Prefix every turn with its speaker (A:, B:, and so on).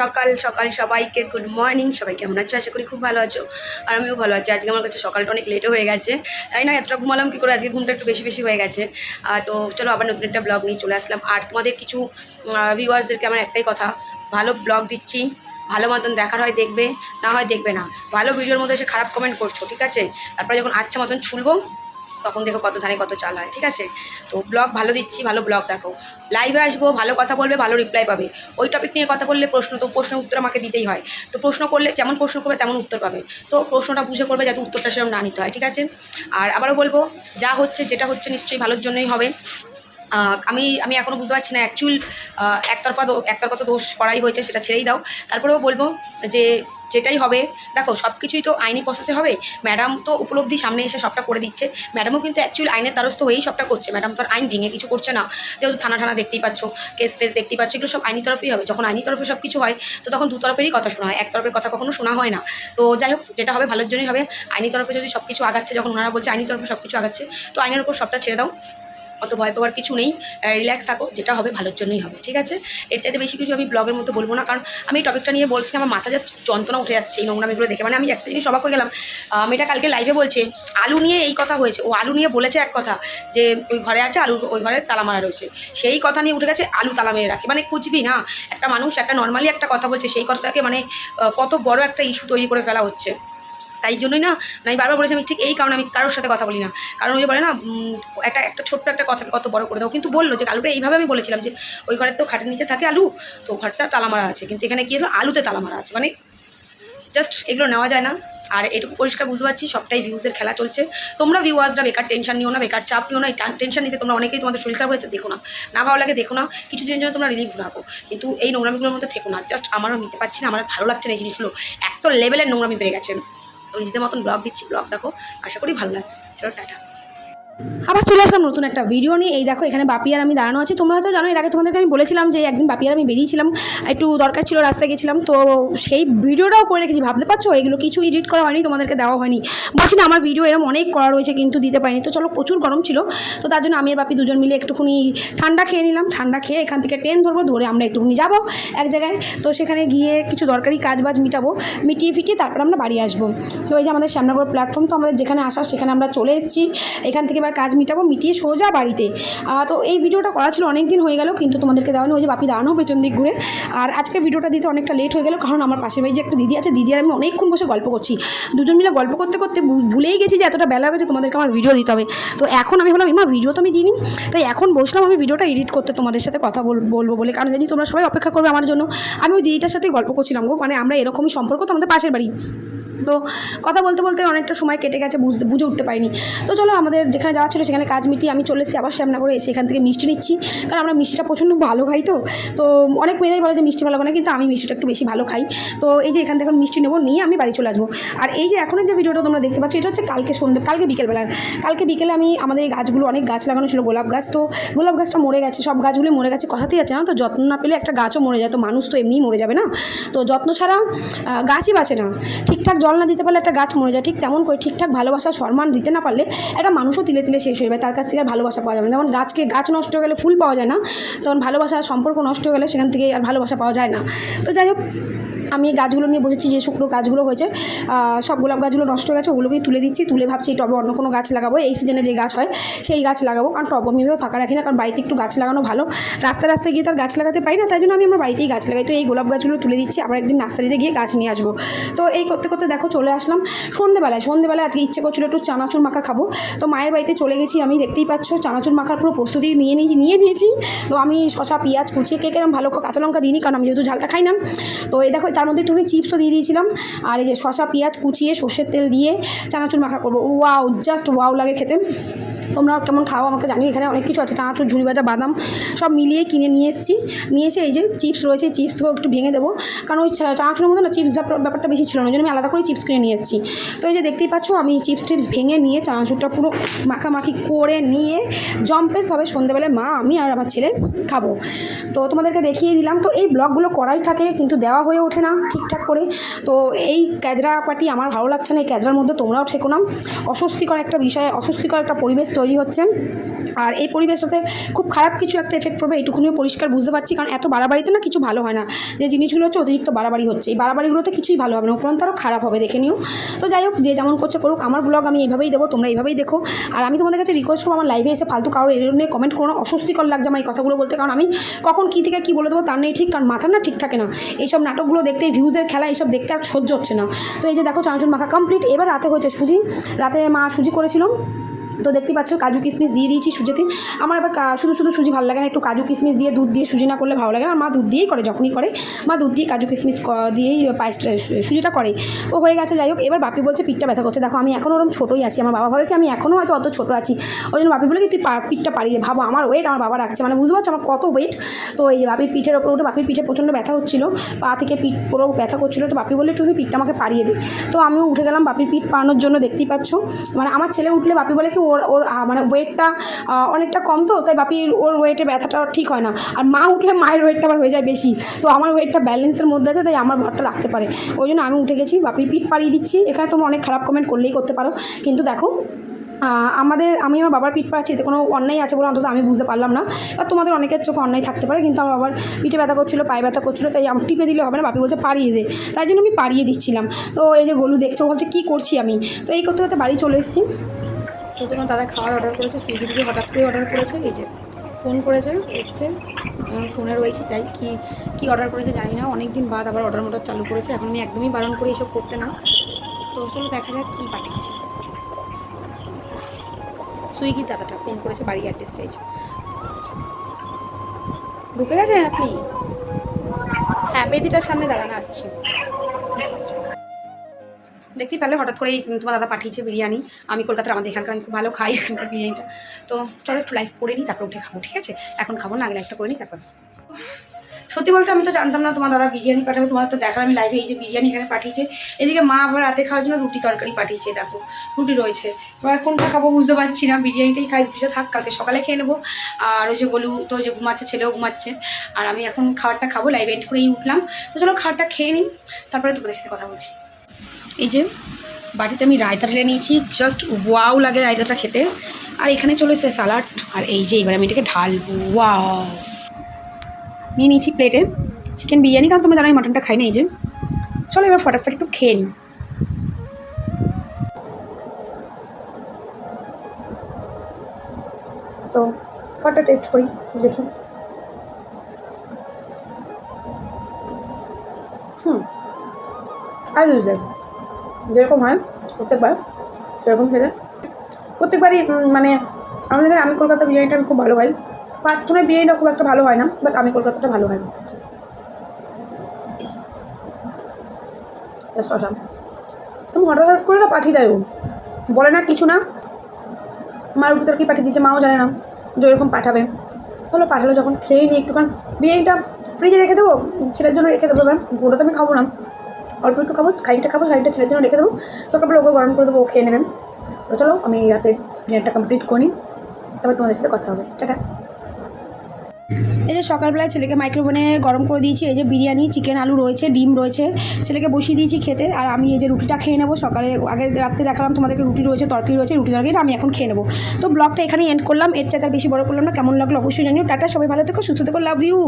A: সকাল সকাল সবাইকে গুড মর্নিং সবাই কেমন আছো? আশা করি খুব ভালো আছো। আর আমিও ভালো আছি। আজকে আমার কাছে সকালটা অনেক লেটও হয়ে গেছে। তাই না? এতটা ঘুমালাম কী করে? আজকে ঘুমটা একটু বেশি বেশি হয়ে গেছে। তো চলো আবার নতুন একটা ব্লগ নিয়ে চলে আসলাম। আর তোমাদের কিছু ভিউয়ার্সদেরকে আমার একটাই কথা। ভালো ব্লগ দিচ্ছি। ভালো মতন দেখার হয় দেখবে, না হয় দেখবে না। ভালো ভিডিওর মধ্যে এসে খারাপ কমেন্ট করছ, ঠিক আছে? তারপরে যখন আচ্ছা মতন ছুলবো তখন দেখো কত ধানে কত চাল হয়, ঠিক আছে? তো ব্লগ ভালো দিচ্ছি, ভালো ব্লগ দেখো। লাইভে আসব, ভালো কথা বলবে, ভালো রিপ্লাই পাবে। ওই টপিক নিয়ে কথা বললে প্রশ্ন, তো প্রশ্নের উত্তর আমাকে দিতেই হয়। তো প্রশ্ন করলে, যেমন প্রশ্ন করবে তেমন উত্তর পাবে। সো প্রশ্নটা বুঝে করবে যাতে উত্তরটা সেরকম না নিতে হয়, ঠিক আছে? আর আবারও বলব, যা হচ্ছে যেটা হচ্ছে নিশ্চয়ই ভালোর জন্যই হবে। আমি আমি এখনও বুঝতে পারছি না অ্যাকচুয়াল একতরফা একতরফা তো দোষ করাই হয়েছে, সেটা ছেড়েই দাও। তারপরেও বলব যে যেটাই হবে, দেখো সব কিছুই তো আইনি প্রসেসে হবে। ম্যাডাম তো উপলব্ধি সামনে এসে সবটা করে দিচ্ছে। ম্যাডামও কিন্তু অ্যাকচুয়াল আইনের দ্বারস্থ হয়েই সবটা করছে। ম্যাডাম তো আর আইন ভেঙে কিছু করছে না। যেহেতু থানা থানা দেখতেই পাচ্ছ কেস ফেস দেখতেই পাচ্ছ, এগুলো সব আইনি তরফেই হবে। যখন আইনি তরফে সব কিছু হয়, তো তখন দু তরফেরই কথা শোনা হয়। এক তরফের কথা কখনো শোনা হয় না। তো যাই হোক, যেটা হবে ভালোর জন্যই হবে। আইনি তরফে যদি সব কিছু আগাচ্ছে, যখন ওনারা বলছে আইনি তরফে সব কিছু আগাচ্ছে, তো আইনের উপর সবটা ছেড়ে দাও। অত ভয় পাওয়ার কিছু নেই। রিল্যাক্স থাকো, যেটা হবে ভালোর জন্যই হবে, ঠিক আছে? এর চাইতে বেশি কিছু আমি ব্লগের মতো বলব না, কারণ আমি এই টপিকটা নিয়ে বলছি, আমার মাথা জাস্ট যন্ত্রণা উঠে যাচ্ছে এই নোংরামিগুলো দেখে। মানে আমি একটা জিনিস অবাক হয়ে গেলাম। মেয়েটা কালকে লাইভে বলছে, আলু নিয়ে এই কথা হয়েছে। ও আলু নিয়ে বলেছে এক কথা, যে ওই ঘরে আছে আলু ওই ঘরে তালা মারা রয়েছে। সেই কথা নিয়ে উঠে গেছে, আলু তালা মেরে রাখে। মানে খুঁজবি না, একটা মানুষ একটা নর্মালি একটা কথা বলছে, সেই কথাটাকে মানে কত বড় একটা ইস্যু তৈরি করে ফেলা হচ্ছে। তাই জন্যই না আমি বারবার বলেছি, আমি ঠিক এই কারণে আমি কারোর সাথে কথা বলি না। কারণ ওই বলে না একটা একটা ছোট্ট একটা কথা, কত বড় করে দাও। কিন্তু বলল যে আলুটা এইভাবে আমি বলেছিলাম যে, ওই ঘরের তো খাটের নিচে থাকে আলু, তো ঘরটা তালা মারা আছে। কিন্তু এখানে কি হলো? আলুতে তালা মারা আছে। মানে জাস্ট এগুলো নেওয়া যায় না। আর এটুকু পরিষ্কার বুঝতে পারছি, সবটাই ভিউজের খেলা চলছে। তোমরা ভিউয়ার্সরা বেকার টেনশন নিও না, বেকার চাপ নিও না টেনশন নিতে তোমরা অনেকেই তোমাদের শরীর খারাপ হয়েছে, দেখো না। না ভালো লাগে, দেখো না। কিছুদিনের জন্য তোমরা রিলিফ রাখো কিন্তু এই নোংরামিগুলোর মধ্যে থেকো না। জাস্ট আমারও নিতে পারছি না, আমার ভালো লাগছে না এই জিনিসগুলো। এত লেভেলের নোংরামি বেড়ে গেছে। তো নিজেদের মতন ব্লগ দিচ্ছি ব্লগ দেখো। আশা করি ভালো লাগবে। চলো টাটা। আবার চলে আসলাম নতুন একটা ভিডিও নিয়ে। এই দেখো, এখানে বাপি আর আমি দাঁড়ানো আছি। তোমরা হয়তো জানো এর আগে তোমাদেরকে আমি বলেছিলাম যে একদিন বাপি আর আমি বেরিয়েছিলাম, একটু দরকার ছিল, রাস্তায় গেছিলাম। তো সেই ভিডিওটাও করে রেখেছি। ভাবতে পারছ? এগুলো কিছু এডিট করা হয়নি, তোমাদেরকে দেওয়া হয়নি। বলছি না, আমার ভিডিও এরকম অনেক করা রয়েছে, কিন্তু দিতে পারিনি। তো চলো, প্রচুর গরম ছিল। তো তার জন্য আমি আর বাপি দুজন মিলে একটুখানি ঠান্ডা খেয়ে নিলাম। ঠান্ডা খেয়ে এখান থেকে ট্রেন ধরবো, ধরে আমরা একটুখানি যাব এক জায়গায়। তো সেখানে গিয়ে কিছু দরকারি কাজ বাজ মিটাবো, মিটিয়ে ফিটিয়ে তারপর আমরা বাড়ি আসব। তো এই যে আমাদের শ্যামনগর প্ল্যাটফর্ম তো আমাদের যেখানে আসা সেখানে আমরা চলে এসেছি। এখান থেকে এবার কাজ মিটাবো, মিটিয়ে সোজা বাড়িতে। তো এই ভিডিওটা করা ছিল অনেক দিন হয়ে গেল, কিন্তু তোমাদেরকে দেওয়া ওই যে বাপি দাঁড়ানো পেছন দিক ঘুরে। আর আজকে ভিডিওটা দিতে অনেকটা লেট হয়ে গেল, কারণ আমার পাশের বাড়ি যে একটা দিদি আছে, দিদি আর আমি অনেকক্ষণ বসে গল্প করছি। দুজন মিলে গল্প করতে করতে ভুলেই গেছি যে এতটা বেলা হয়ে গেছে, তোমাদেরকে আমার ভিডিও দিতে হবে। তো এখন আমি বললাম এমা ভিডিও তো আমি দিইনি। তাই এখন বসলাম আমি ভিডিওটা এডিট করতে, তোমাদের সাথে কথা বল- বলব বলে। কারণ জানি তোমরা সবাই অপেক্ষা করবে আমার জন্য। আমি ওই দিদিটার সাথে গল্প করছিলাম গো মানে আমরা এরকমই সম্পর্ক তো আমাদের পাশের বাড়ি। তো কথা বলতে বলতে অনেকটা সময় কেটে গেছে, বুঝতে, বুঝে উঠতে পারিনি। তো চলো আমাদের যেখানে যাওয়া ছিল সেখানে কাজ মিটিয়ে আমি চলে এসেছি, আবার শ্যামনা করে এসে এখান থেকে মিষ্টি নিচ্ছি। কারণ আমরা মিষ্টিটা প্রচণ্ড ভালো খাই তো। তো অনেক মেয়েরাই বলে যে মিষ্টি ভালো না কিন্তু আমি মিষ্টিটা একটু বেশি ভালো খাই। তো এই যে এখান থেকে মিষ্টি নেব, নিয়ে আমি বাড়ি চলে আসব। আর এই যে এখনের যে ভিডিওটা তোমরা দেখতে পাচ্ছ, এটা হচ্ছে কালকে সন্ধ্যে কালকে বিকেলবেলার কালকে বিকেলে আমি, আমাদের এই গাছগুলো অনেক গাছ লাগানো ছিল, গোলাপ গাছ। তো গোলাপ গাছটা মরে গেছে, সব গাছগুলো মরে গেছে, কথাতেই আছে না তো? যত্ন না পেলে একটা গাছও মরে যায়, তো মানুষ তো এমনিই মরে যাবে না? তো যত্ন ছাড়া গাছই বাঁচে না। ঠিকঠাক জল না দিতে পারলে একটা গাছ মরে যায়। ঠিক তেমন করে ঠিকঠাক ভালোবাসা সম্মান দিতে না পারলে একটা মানুষও তিলে তিলে শেষ হয়ে যাবে তার কাছ থেকে আর ভালোবাসা পাওয়া যাবে না। যেমন গাছকে গাছ নষ্ট হয়ে গেলে ফুল পাওয়া যায় না। তখন ভালোবাসা সম্পর্ক নষ্ট হয়ে গেলে সেখান থেকে আর ভালোবাসা পাওয়া যায় না। তো যাই হোক আমি এই গাছগুলো নিয়ে বসেছি, যে শুকনো গাছগুলো হয়েছে সব গোলাপ গাছগুলো নষ্ট হয়ে গেছে, ওগুলোকেই তুলে দিচ্ছি, তুলে ভাবছি এই টবে অন্য কোনো গাছ লাগাবো, এই সিজনে যে গাছ হয়, সেই গাছ লাগাবো, কারণ টব আমি ফাঁকা রাখি না, কারণ বাড়িতে একটু গাছ লাগানো ভালো। রাস্তায় রাস্তায় গিয়ে তার গাছ লাগাতে পারি না, তাই জন্য আমি আমার বাড়িতেই গাছ লাগাই। তো এই গোলাপ গাছগুলো তুলে দিচ্ছি, আবার একদিন নার্সারিতে গিয়ে গাছ নিয়ে আসব। তো এই করতে করতে দেখো চলে আসলাম সন্ধেবেলায়। সন্ধেবেলায় আজকে ইচ্ছে করছিল একটু চানাচুর মাখা খাব। তো মায়ের বাড়িতে চলে গেছি, আমি দেখতেই পাচ্ছ, চানাচুর মাখার পুরো প্রস্তুতি নিয়ে নিয়েছি নিয়ে নিয়েছি। তো আমি শশা পেঁয়াজ কুচিয়ে কে কেরম ভালো কাঁচা লঙ্কা দিইনি, কারণ আমি যেহেতু ঝালটা খাই না। তো এই দেখো তার মধ্যে একটুখানি চিপসও দিয়ে দিয়েছিলাম। আর এই যে শশা পেঁয়াজ কুচিয়ে সর্ষের তেল দিয়ে চানাচুর মাখা করব। ওয়াও জাস্ট ওয়াও লাগে খেতে। তোমরা কেমন খাও, আমাকে জানি এখানে অনেক কিছু আছে চানাচুর ঝুড়ি ভাজা, বাদাম, সব মিলিয়ে কিনে নিয়ে এসেছি। নিয়ে এসে এই যে চিপস রয়েছে চিপসকেও একটু ভেঙে দেবো। কারণ ওই চানাচুরের মধ্যে না চিপস ব্যাপারটা বেশি ছিল না, ওই জন্য আমি আলাদা করে চিপস কিনে নিয়ে এসেছি। তো এই যে দেখতেই পাচ্ছ, আমি চিপস টিপস ভেঙে নিয়ে চানাচুরটা পুরো মাখামাখি করে নিয়ে জম্পেসভাবে সন্ধ্যেবেলায় মা, আমি আর আমার ছেলে খাব। তো তোমাদেরকে দেখিয়ে দিলাম, তো এই ব্লগগুলো করাই থাকে, কিন্তু দেওয়া হয়ে ওঠে না ঠিকঠাক করে। তো এই ক্যাজরা পাটি আমার ভালো লাগছে না, এই ক্যাজরার মধ্যে তোমরাও ঠেকো না। অস্বস্তিকর একটা বিষয়, অস্বস্তিকর একটা পরিবেশ তৈরি হচ্ছে।
B: আর এই পরিবেশটাতে খুব খারাপ কিছু একটা এফেক্ট পড়বে, এইটুকুনিও পরিষ্কার বুঝতে পারছি। কারণ এত বাড়াবাড়িতে না কিছু ভালো হয় না। যে জিনিসগুলো হচ্ছে অতিরিক্ত বাড়াবাড়ি হচ্ছে। এই বাড়াবাড়িগুলোতে কিছুই ভালো হবে না। উপরন্ত আরও খারাপ হবে, দেখে নিও। তো যাই হোক, যে যেমন করছে করুক, আমার ব্লগ আমি এইভাবেই দেবো, তোমরা এইভাবেই দেখো। আর আমি তোমাদের কাছে রিকোয়েস্ট করব, আমার লাইভে এসে ফালতু কারোর এর নিয়ে কমেন্ট করো অস্বস্তিকর লাগছে আমার এই কথাগুলো বলতে। কারণ আমি কখন কী থেকে কী বলে দেবো তার নেই ঠিক। কারণ মাথা না ঠিক থাকে না। এইসব নাটকগুলো দেখতে ভিউজের খেলা, এইসব দেখতে আর সহ্য হচ্ছে না। তো এই যে দেখো, চানাচুর মাখা কমপ্লিট এবার রাতে হয়েছে সুজি রাতে মা সুজি করেছিল। তো দেখতে পাচ্ছ, কাজু কিশমিশ দিয়ে দিয়েছি সুজিতে। আমার আবার শুধু শুধু সুজি ভালো লাগে না, একটু কাজু কিশমিশ দিয়ে দুধ দিয়ে সুজি না করলে ভালো লাগে না। মা দুধ দিয়েই করে, যখনই করে, মা দুধ দিয়ে কাজু কিশমিশ দিয়েই পায়েসটা সুজিটা করে। তো হয়ে গেছে, যাই হোক, এবার বাপি বলছে পিঠটা ব্যথা করছে। দেখো, আমি এখনও ওরকম ছোটোই আছি। আমার বাবা ভাবে আমি এখনও হয়তো অত ছোটো আছি। ওই জন্য বাপি বলে কি, তুই পিঠটা পাড়িয়ে। ভাবো, আমার ওয়েট আমার বাবা রাখছে। মানে বুঝতে পারছ আমার কত ওয়েট তো এই বাপির পিঠের ওপর উঠে, বাপির পিঠে প্রচণ্ড ব্যথা হচ্ছিল। পা থেকে পিঠ পুরো ব্যথা করছিল। তো বাপি বলে একটু পিঠটা আমাকে পাড়িয়ে দে। তো আমিও উঠে গেলাম বাপির পিঠ পাড়ানোর জন্য, দেখতেই পাচ্ছ। মানে আমার ছেলে উঠলে বাপি বলে কি ওর ওর মানে ওয়েটটা অনেকটা কম তো, তাই বাপির ওর ওয়েটের ব্যথাটা ঠিক হয় না। আর মা উঠলে মায়ের ওয়েটটা আবার হয়ে যায় বেশি। তো আমার ওয়েটটা ব্যালেন্সের মধ্যে আছে, তাই আমার ভরটা রাখতে পারে। ওই জন্য আমি উঠে গেছি, বাপির পিঠ পাড়িয়ে দিচ্ছি। এখানে তোমরা অনেক খারাপ কমেন্ট করলেই করতে পারো। কিন্তু দেখো আমাদের, আমি আমার বাবার পিঠ পাড়াচ্ছি, এতে কোনো অন্যায় আছে বলে অন্তত আমি বুঝতে পারলাম না। আর তোমাদের অনেকের চোখে অন্যায় থাকতে পারে, কিন্তু আমার বাবার পিঠে ব্যথা করছিল, পায়ে ব্যথা করছিল, তাই আমার টিপে দিলে হবে না, বাপি বলছে পাড়িয়ে দে। তাই জন্য আমি পাড়িয়ে দিচ্ছিলাম। তো এই যে গলু দেখছ ভাবছে কী করছি আমি? তো এই করতে করতে বাড়ি চলে এসেছি। তো তোমার দাদা খাওয়ার অর্ডার করেছে, সুইগি থেকে হঠাৎ করে অর্ডার করেছে, এই যে ফোন করেছে, এসছে ফোনে রয়েছে, যাই কি কি অর্ডার করেছে জানি না অনেক দিন বাদ আবার অর্ডার মোটার চালু করেছে, এখন আমি একদমই বারণ করি এসব করতে না। তো চলো দেখা যাক কী পাঠিয়েছে। সুইগির দাদাটা ফোন করেছে বাড়ি অ্যাড্রেস চাইছে। ঢুকে গেছেন আপনি? হ্যাঁ বেদিটার সামনে দাঁড়ানো, আসছি। দেখতেই পেলে হঠাৎ করেই তোমার দাদা পাঠিয়েছে বিরিয়ানি। আমি কলকাতার, আমাদের এখানকার, আমি খুব ভালো খাই এখানকার বিরিয়ানিটা। তো চলো একটু লাইভ করে নিই, তারপর উঠে খাব, ঠিক আছে? এখন খাব না, আগে লাইভটা করে নিই, তারপর। সত্যি বলতে আমি তো জানতাম না তোমার দাদা বিরিয়ানি পাঠাবে, তোমার তো দেখার, আমি লাইভে এই যে বিরিয়ানি এখানে পাঠিয়েছে। এদিকে মা আবার রাতে খাওয়ার জন্য রুটি তরকারি পাঠিয়েছে দেখো, রুটি রয়েছে। এবার কোনটা খাব বুঝতে পারছি না, বিরিয়ানিটাই খাই, রুটিটা থাক, কালকে সকালে খেয়ে নেব। আর ওই যে গলু, তো যে ঘুমাচ্ছে, ছেলেও ঘুমাচ্ছে। আর আমি এখন খাবারটা খাব লাইভ এন্ড করেই উঠলাম। তো চলো খাবারটা খেয়ে নিই, তারপরে তোমাদের সাথে কথা বলছি। এই যে, বাটিতে আমি রায়তা ঢেলে নিয়েছি। জাস্ট ওয়াও লাগে রায়তাটা খেতে। আর এখানে চলে এসছে স্যালাড আর এই যে, এবার আমি এটাকে ঢালবো। ওয়াও নিয়ে নিয়েছি প্লেটে চিকেন বিরিয়ানি, কারণ তোমরা জানো আমি মাটনটা খাই না, এই যে। চলো এবার ফটাফট একটু খেয়ে নিই। তো, খাবারটা টেস্ট করি, দেখি। হুম, আর যেরকম হয়, প্রত্যেকবার সেরকম খেলে। প্রত্যেকবারই মানে আমাদের আমি কলকাতা বিরিয়ানিটা আমি খুব ভালো হয় পাঁচক্ষণের বিরিয়ানিটা খুব একটা ভালো হয় না বাট আমি কলকাতাটা ভালো হয় অসাম তুমি হঠাৎ করে না পাঠিয়ে দেয়। বলে না কিছু না। মার ভিতর কি পাঠিয়ে দিয়েছে, মাও জানে না। যে এরকম পাঠাবে। হলো পাঠালো যখন খেয়ে নিই একটু কারণ বিরিয়ানিটা ফ্রিজে রেখে দেবো? ছেলের জন্য রেখে দেবো এবার পুরোটা তো আমি খাব না। অল্প একটু খাব সাইডটা খাব সাইডটা ছেলের জন্য রেখে দেবো। সকালবেলা ওকে গরম করে দেবো, ও খেয়ে নেবেন। তো চলো, আমি রাতে ডিনারটা কমপ্লিট করি তারপর তোমাদের সাথে কথা হবে। টাটা। এই যে সকালবেলায় ছেলেকে মাইক্রোওভেনে গরম করে দিয়েছি, এই যে বিরিয়ানি চিকেন আলু রয়েছে, ডিম রয়েছে, ছেলেকে বসিয়ে দিয়েছি খেতে। আর আমি এই যে রুটিটা খেয়ে নেব, সকালে আগে রাত্রে দেখালাম তোমাদেরকে রুটি রয়েছে, তরকারি রয়েছে, রুটি তরকারিটা আমি এখন খেয়ে নেব। তো ব্লগটা এখানে এন্ড করলাম, এর চাইতে বেশি বড় করলাম না, কেমন লাগল অবশ্যই জানিও। টাটা, সবাই ভালো থেকো, সুস্থ থেকো লাভ ইউ